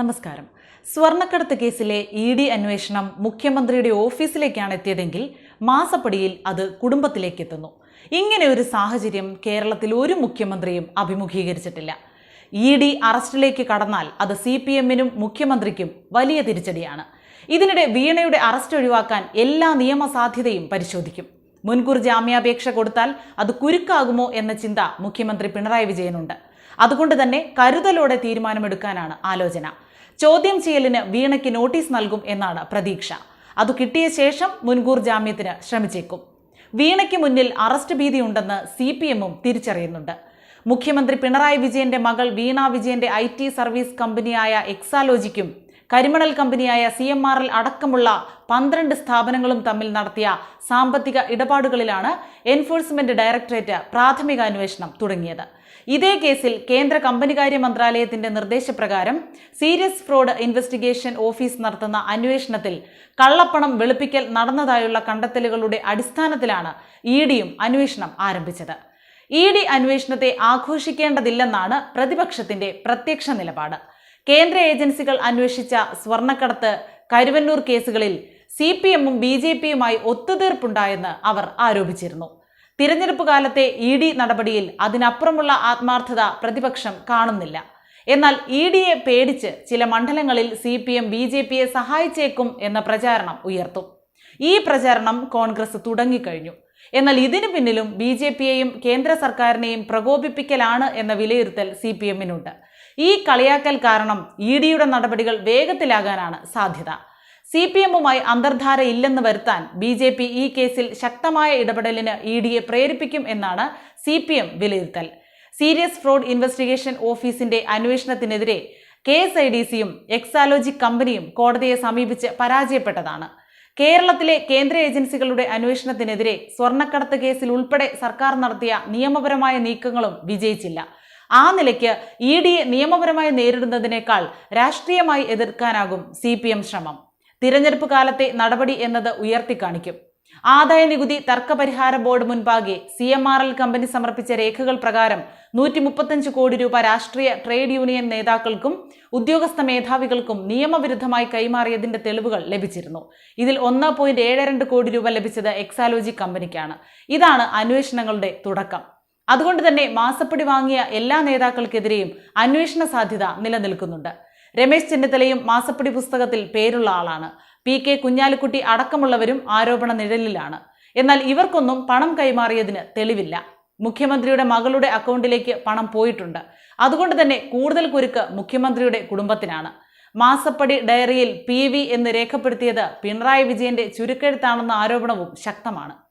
നമസ്കാരം. സ്വർണക്കടത്ത് കേസിലെ ഇ ഡി അന്വേഷണം മുഖ്യമന്ത്രിയുടെ ഓഫീസിലേക്കാണ് എത്തിയതെങ്കിൽ മാസപ്പടിയിൽ അത് കുടുംബത്തിലേക്ക് എത്തുന്നു ഇങ്ങനെ ഒരു സാഹചര്യം കേരളത്തിൽ ഒരു മുഖ്യമന്ത്രിയും അഭിമുഖീകരിച്ചിട്ടില്ല. ഇ ഡി അറസ്റ്റിലേക്ക് കടന്നാൽ അത് സി പി എമ്മിനും മുഖ്യമന്ത്രിക്കും വലിയ തിരിച്ചടിയാണ്. ഇതിനിടെ വീണയുടെ അറസ്റ്റ് ഒഴിവാക്കാൻ എല്ലാ നിയമസാധ്യതയും പരിശോധിക്കും. മുൻകൂർ ജാമ്യാപേക്ഷ കൊടുത്താൽ അത് കുരുക്കാകുമോ എന്ന ചിന്ത മുഖ്യമന്ത്രി പിണറായി വിജയനുണ്ട്. അതുകൊണ്ട് തന്നെ കരുതലോടെ തീരുമാനമെടുക്കാനാണ് ആലോചന. ചോദ്യം ചെയ്യലിന് വീണയ്ക്ക് നോട്ടീസ് നൽകും എന്നാണ് പ്രതീക്ഷ. അത് കിട്ടിയ ശേഷം മുൻകൂർ ജാമ്യത്തിന് ശ്രമിച്ചേക്കും. വീണയ്ക്ക് മുന്നിൽ അറസ്റ്റ് ഭീതിയുണ്ടെന്ന് സി പി എമ്മും തിരിച്ചറിയുന്നുണ്ട്. മുഖ്യമന്ത്രി പിണറായി വിജയന്റെ മകൾ വീണ വിജയന്റെ ഐ സർവീസ് കമ്പനിയായ എക്സാലോജിക്കും കരിമണൽ കമ്പനിയായ സി എം ആർ എൽ അടക്കമുള്ള പന്ത്രണ്ട് സ്ഥാപനങ്ങളും തമ്മിൽ നടത്തിയ സാമ്പത്തിക ഇടപാടുകളിലാണ് എൻഫോഴ്സ്മെന്റ് ഡയറക്ടറേറ്റ് പ്രാഥമിക അന്വേഷണം തുടങ്ങിയത്. ഇതേ കേസിൽ കേന്ദ്ര കമ്പനികാര്യ മന്ത്രാലയത്തിന്റെ നിർദ്ദേശപ്രകാരം സീരിയസ് ഫ്രോഡ് ഇൻവെസ്റ്റിഗേഷൻ ഓഫീസ് നടത്തുന്ന അന്വേഷണത്തിൽ കള്ളപ്പണം വെളുപ്പിക്കൽ നടന്നതായുള്ള കണ്ടെത്തലുകളുടെ അടിസ്ഥാനത്തിലാണ് ഇ ഡിയും അന്വേഷണം ആരംഭിച്ചത്. ഇ ഡി അന്വേഷണത്തെ ആഘോഷിക്കേണ്ടതില്ലെന്നാണ് പ്രതിപക്ഷത്തിന്റെ പ്രത്യക്ഷ നിലപാട്. കേന്ദ്ര ഏജൻസികൾ അന്വേഷിച്ച സ്വർണക്കടത്ത് കരുവന്നൂർ കേസുകളിൽ സി പി എമ്മും ബി ജെ പിയുമായി ഒത്തുതീർപ്പുണ്ടായെന്ന് അവർ ആരോപിച്ചിരുന്നു. തിരഞ്ഞെടുപ്പ് കാലത്തെ ഇ ഡി നടപടിയിൽ അതിനപ്പുറമുള്ള ആത്മാർത്ഥത പ്രതിപക്ഷം കാണുന്നില്ല. എന്നാൽ ഇ ഡിയെ പേടിച്ച് ചില മണ്ഡലങ്ങളിൽ C P M B J പിയെ സഹായിച്ചേക്കും എന്ന പ്രചാരണം ഉയർത്തും. ഈ പ്രചാരണം കോൺഗ്രസ് തുടങ്ങിക്കഴിഞ്ഞു. എന്നാൽ ഇതിനു പിന്നിലും ബി ജെ പിയെയും കേന്ദ്ര സർക്കാരിനെയും പ്രകോപിപ്പിക്കലാണ് എന്ന വിലയിരുത്തൽ സി പി എമ്മിനുണ്ട്. ഈ കളിയാക്കൽ കാരണം ഇ ഡിയുടെ നടപടികൾ വേഗത്തിലാകാനാണ് സാധ്യത. സി പി എമ്മുമായി അന്തർധാര ഇല്ലെന്ന് വരുത്താൻ ബി ജെ പി ഈ കേസിൽ ശക്തമായ ഇടപെടലിന് ഇ ഡിയെ പ്രേരിപ്പിക്കും എന്നാണ് സി പി എം വിലയിരുത്തൽ. സീരിയസ് ഫ്രോഡ് ഇൻവെസ്റ്റിഗേഷൻ ഓഫീസിന്റെ അന്വേഷണത്തിനെതിരെ കെ എസ് ഐ ഡി സിയും എക്സാലോജി കമ്പനിയും കോടതിയെ സമീപിച്ച് പരാജയപ്പെട്ടതാണ്. കേരളത്തിലെ കേന്ദ്ര ഏജൻസികളുടെ അന്വേഷണത്തിനെതിരെ സ്വർണക്കടത്ത് കേസിൽ ഉൾപ്പെടെ സർക്കാർ നടത്തിയ നിയമപരമായ നീക്കങ്ങളും വിജയിച്ചില്ല. ആ നിലയ്ക്ക് ഇ ഡിയെ നിയമപരമായി നേരിടുന്നതിനേക്കാൾ രാഷ്ട്രീയമായി എതിർക്കാനാകും സി പി എം ശ്രമം. തിരഞ്ഞെടുപ്പ് കാലത്തെ നടപടി എന്നത് ഉയർത്തിക്കാണിക്കും. ആദായ നികുതി തർക്കപരിഹാര ബോർഡ് മുൻപാകെ C M R L company സമർപ്പിച്ച രേഖകൾ പ്രകാരം നൂറ്റി മുപ്പത്തഞ്ച് കോടി രൂപ രാഷ്ട്രീയ ട്രേഡ് യൂണിയൻ നേതാക്കൾക്കും ഉദ്യോഗസ്ഥ മേധാവികൾക്കും നിയമവിരുദ്ധമായി കൈമാറിയതിന്റെ തെളിവുകൾ ലഭിച്ചിരുന്നു. ഇതിൽ ഒന്ന് പോയിന്റ് ഏഴ് രണ്ട് കോടി രൂപ ലഭിച്ചത് എക്സാലോജി കമ്പനിക്കാണ്. ഇതാണ് അന്വേഷണങ്ങളുടെ തുടക്കം. അതുകൊണ്ട് തന്നെ മാസപ്പടി വാങ്ങിയ എല്ലാ നേതാക്കൾക്കെതിരെയും അന്വേഷണ സാധ്യത നിലനിൽക്കുന്നുണ്ട്. രമേശ് ചെന്നിത്തലയും മാസപ്പടി പുസ്തകത്തിൽ പേരുള്ള ആളാണ്. പി കെ കുഞ്ഞാലിക്കുട്ടി അടക്കമുള്ളവരും ആരോപണ നിഴലിലാണ്. എന്നാൽ ഇവർക്കൊന്നും പണം കൈമാറിയതിന് തെളിവില്ല. മുഖ്യമന്ത്രിയുടെ മകളുടെ അക്കൗണ്ടിലേക്ക് പണം പോയിട്ടുണ്ട്. അതുകൊണ്ട് തന്നെ കൂടുതൽ കുരുക്ക് മുഖ്യമന്ത്രിയുടെ കുടുംബത്തിനാണ്. മാസപ്പടി ഡയറിയിൽ പി എന്ന് രേഖപ്പെടുത്തിയത് പിണറായി വിജയന്റെ ചുരുക്കെഴുത്താണെന്ന ആരോപണവും ശക്തമാണ്.